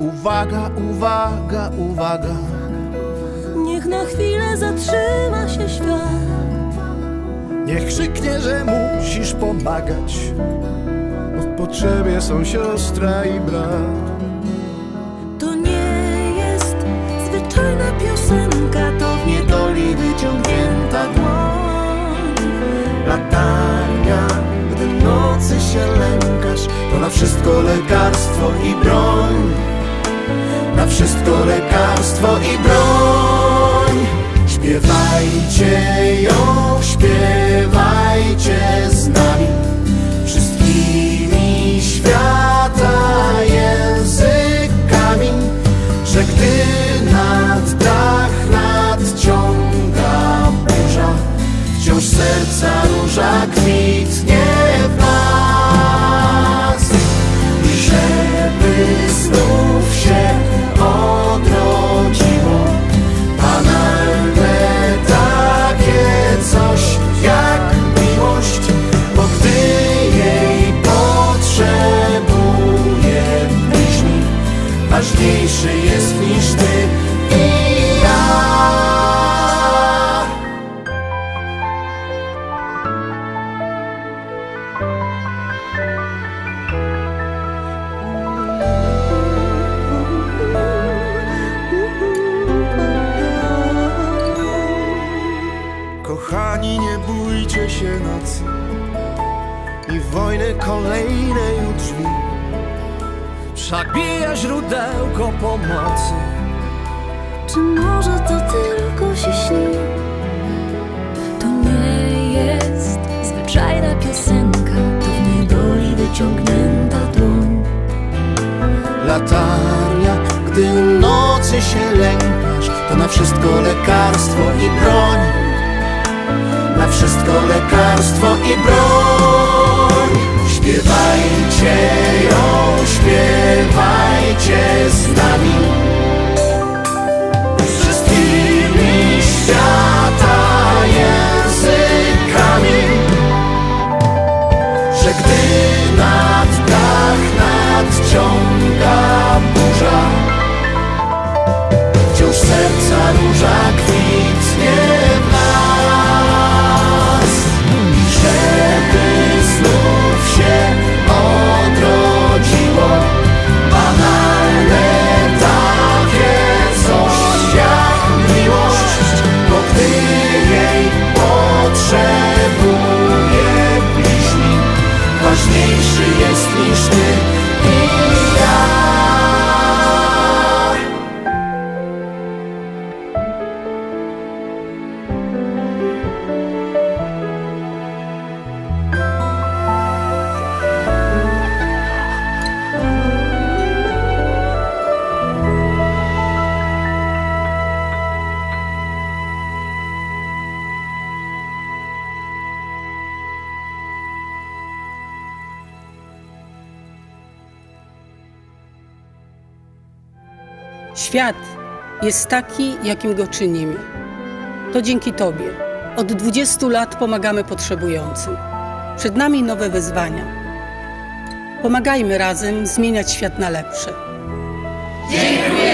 Uwaga, uwaga, uwaga. Niech na chwilę zatrzyma się świat. Niech krzyknie, że musisz pomagać. Bo w potrzebie są siostra i brat. To nie jest zwyczajna piosenka, to w niedoli wyciągnięta dłoń. Latarnia, gdy nocy się lękasz, to na wszystko lekarstwo i broń. Wszystko lekarstwo i broń. Śpiewajcie ją, śpiewajcie z nami. Ważniejszy jest niż ty i ja. Kochani, nie bójcie się nocy i wojny kolejnej u drzwi. Wszak bije źródełko pomocy. Czy może to tylko się śni? To nie jest zwyczajna piosenka, to w niedoli wyciągnięta dłoń. Latarnia, gdy u nocy się lękasz, to na wszystko lekarstwo i broń. Na wszystko lekarstwo i broń. Śpiewajcie ją, śpiewajcie ważniejszy jest niż ty Świat jest taki, jakim go czynimy. To dzięki Tobie. Od 20 lat pomagamy potrzebującym. Przed nami nowe wyzwania. Pomagajmy razem zmieniać świat na lepsze. Dziękuję.